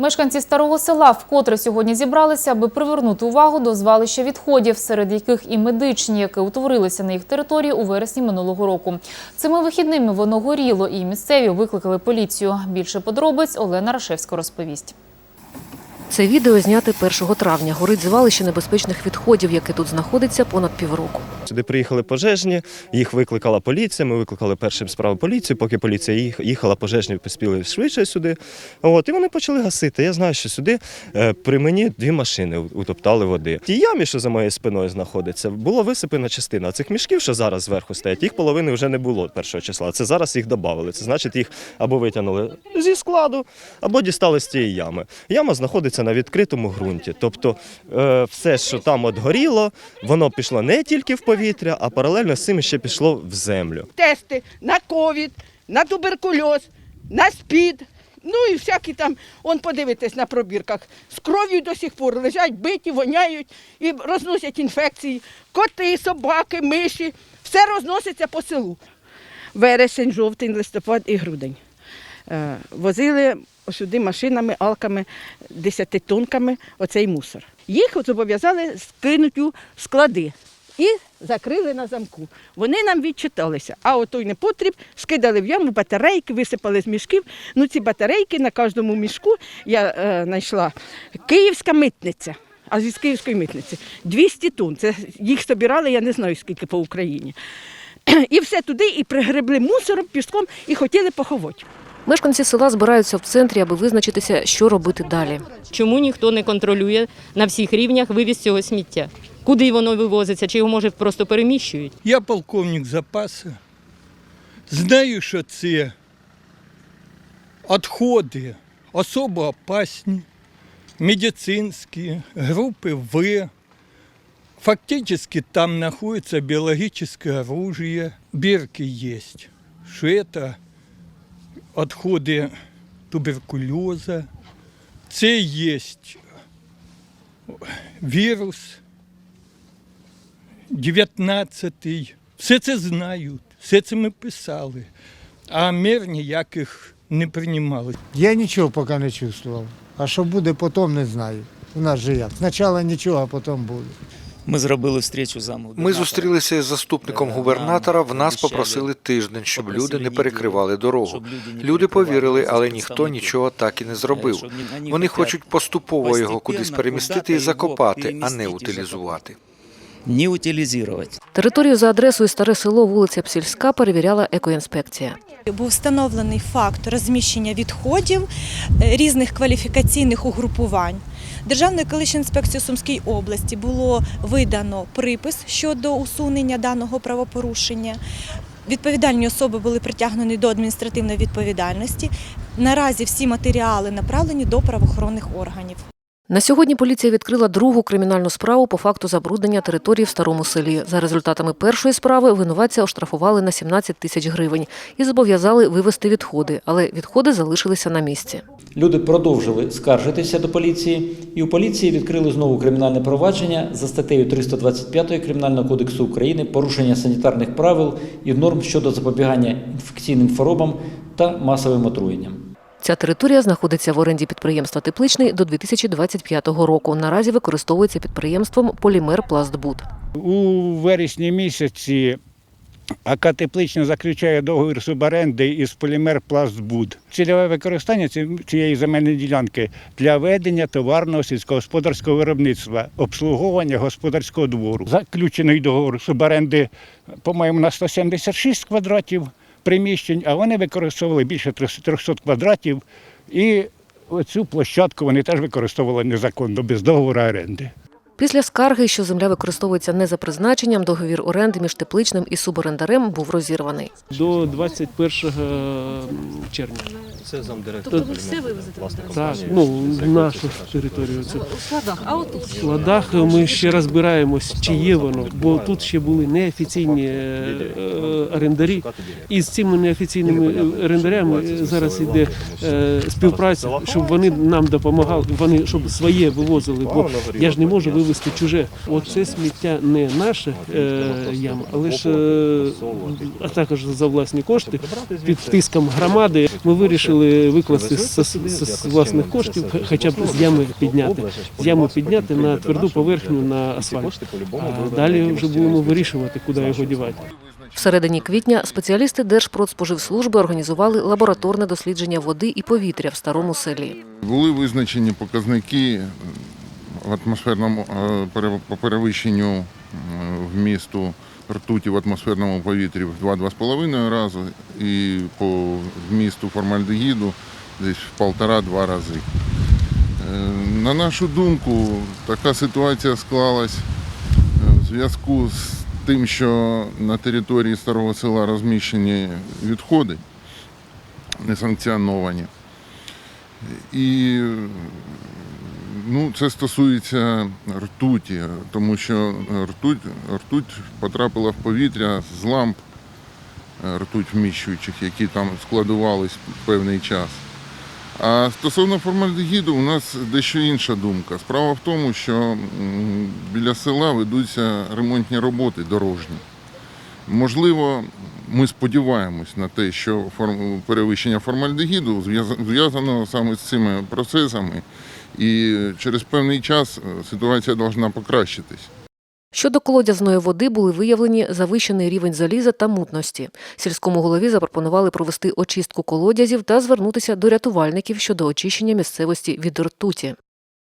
Мешканці старого села вкотре сьогодні зібралися, аби привернути увагу до звалища відходів, серед яких і медичні, які утворилися на їх території у вересні минулого року. Цими вихідними воно горіло, і місцеві викликали поліцію. Більше подробиць Олена Рашевська розповість. Це відео зняте 1 травня. Горить звалище небезпечних відходів, яке тут знаходиться понад півроку. Сюди приїхали пожежні, їх викликала поліція. Ми викликали першим справу поліцію. Поки поліція їх- їхала, пожежні поспіли швидше сюди. От і вони почали гасити. Я знаю, що сюди е, при мені дві машини утоптали води. В тій ямі, що за моєю спиною знаходиться, було висипана частина. Цих мішків, що зараз зверху стоять, їх половини вже не було першого числа. Це зараз їх додали. Це значить, їх або витягнули зі складу, або дістали з цієї ями. Яма знаходиться на відкритому ґрунті. Тобто е, все, що там от горіло, воно пішло не тільки в повітря, а паралельно з цим ще пішло в землю. тести на ковід, на туберкульоз, на СПІД. Ну і всякі там, он подивитесь на пробірках, з кров'ю до сих пор лежать, биті, воняють і розносять інфекції. Коти, собаки, миші, все розноситься по селу. Вересень, жовтень, листопад і грудень. Е, Возили сюди машинами, алками, десятитонками оцей мусор. Їх зобов'язали скинути у склади і закрили на замку. Вони нам відчиталися. А отой непотріб скидали в яму батарейки, висипали з мішків. Ну ці батарейки на кожному мішку я е, знайшла київська митниця. А з київської митниці 200 тонн. Це їх збирали, я не знаю скільки по Україні. І все туди, і пригребли мусором, піском і хотіли поховати. Мешканці села збираються в центрі, аби визначитися, що робити далі. Чому ніхто не контролює на всіх рівнях вивіз цього сміття? Куди воно вивозиться? Чи його може просто переміщують? Я полковник запасу. Знаю, що це відходи особо опасні, медицинські, групи В. Фактически там знаходиться биологическое оружие. Бирки есть, что это отходы туберкулеза. Це є вірус 19-й. Все це знають, все це ми писали, а мір ніяких не приймали. Я нічого поки не чувствував. А що буде потім, не знаю. У нас же як. Спочатку нічого, а потім буде. Ми зробили встречу заму. Ми зустрілися з заступником губернатора. В нас попросили тиждень, щоб люди не перекривали дорогу. Люди повірили, але ніхто нічого так і не зробив. Вони хочуть поступово його кудись перемістити і закопати, а не утилізувати. Не утилізувати. Територію за адресою Старе село, вулиця Псільська перевіряла екоінспекція. Був встановлений факт розміщення відходів е, різних кваліфікаційних угрупувань. Державною екологічною інспекцією Сумської області було видано припис щодо усунення даного правопорушення. Відповідальні особи були притягнені до адміністративної відповідальності. Наразі всі матеріали направлені до правоохоронних органів. На сьогодні поліція відкрила другу кримінальну справу по факту забруднення території в старому селі. За результатами першої справи винуватця оштрафували на 17 тисяч гривень і зобов'язали вивезти відходи, але відходи залишилися на місці. Люди продовжили скаржитися до поліції, і у поліції відкрили знову кримінальне провадження за статтею 325 Кримінального кодексу України порушення санітарних правил і норм щодо запобігання інфекційним хворобам та масовим отруєнням. Ця територія знаходиться в оренді підприємства Тепличний до 2025 року. Наразі використовується підприємством Полімер Пластбуд. У вересні місяці АК Теплична заключає договір суборенди із полімер Пластбуд. Цільове використання цієї земельної ділянки для ведення товарного сільськогосподарського виробництва, обслуговування господарського двору. Заключений договор суборенди, по-моєму, на 176 квадратів приміщень, а вони використовували більше 300 квадратів. І оцю площадку вони теж використовували незаконно, без договору оренди. Після скарги, що земля використовується не за призначенням, договір оренди між тепличним і суборендарем був розірваний. До 21 червня. Це замдиректор. Тобто ви все вивезете? Так, ну, нашу територію. Це. У складах, а отут? В складах ми ще розбираємось, чи є воно, бо тут ще були неофіційні е, е, орендарі. І з цими неофіційними орендарями зараз йде е, співпраця, щоб вони нам допомагали, вони щоб своє вивозили, бо я ж не можу вивезти чуже. Оце сміття не наше е, яма, але ж е, а також за власні кошти під тиском громади ми вирішили вирішили викласти з, власних коштів, хоча б з ями підняти. З ями підняти на тверду поверхню на асфальт. А далі вже будемо вирішувати, куди його дівати. В середині квітня спеціалісти Держпродспоживслужби організували лабораторне дослідження води і повітря в старому селі. Були визначені показники в атмосферному е, по перевищенню е, вмісту ртуті в атмосферному повітрі в 2-2,5 рази і по вмісту формальдегіду десь в полтора-два рази. Е, На нашу думку, така ситуація склалась е, в зв'язку з тим, що на території старого села розміщені відходи несанкціоновані. І ну, це стосується ртуті, тому що ртуть, ртуть потрапила в повітря з ламп е, ртуть вміщуючих, які там складувались певний час. А стосовно формальдегіду, у нас дещо інша думка. Справа в тому, що біля села ведуться ремонтні роботи дорожні. Можливо, ми сподіваємось на те, що форм- перевищення формальдегіду зв'язано саме з цими процесами, і через певний час е, ситуація повинна покращитись. Щодо колодязної води були виявлені завищений рівень заліза та мутності. Сільському голові запропонували провести очистку колодязів та звернутися до рятувальників щодо очищення місцевості від ртуті.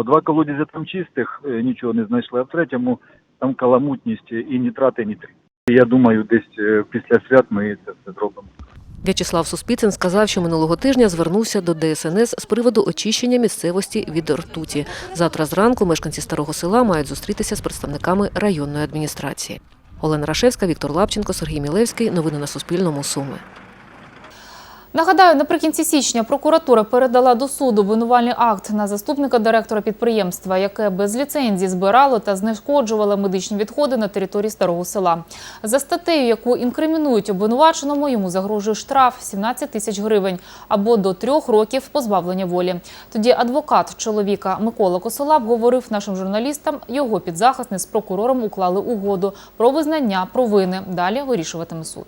Два колодязя там чистих, е, нічого не знайшли, а в третьому там каламутність і нітрати, і нітрит. Я думаю, десь е, після свят ми це все зробимо. В'ячеслав Суспіцин сказав, що минулого тижня звернувся до ДСНС з приводу очищення місцевості від ртуті. Завтра зранку мешканці старого села мають зустрітися з представниками районної адміністрації. Олена Рашевська, Віктор Лапченко, Сергій Мілевський. Новини на Суспільному. Суми. Нагадаю, наприкінці січня прокуратура передала до суду обвинувальний акт на заступника директора підприємства, яке без ліцензії збирало та знешкоджувало медичні відходи на території старого села. За статтею, яку інкримінують обвинуваченому, йому загрожує штраф 17 тисяч гривень або до трьох років позбавлення волі. Тоді адвокат чоловіка Микола Косолап говорив нашим журналістам, його підзахисник з прокурором уклали угоду про визнання провини. Далі вирішуватиме суд.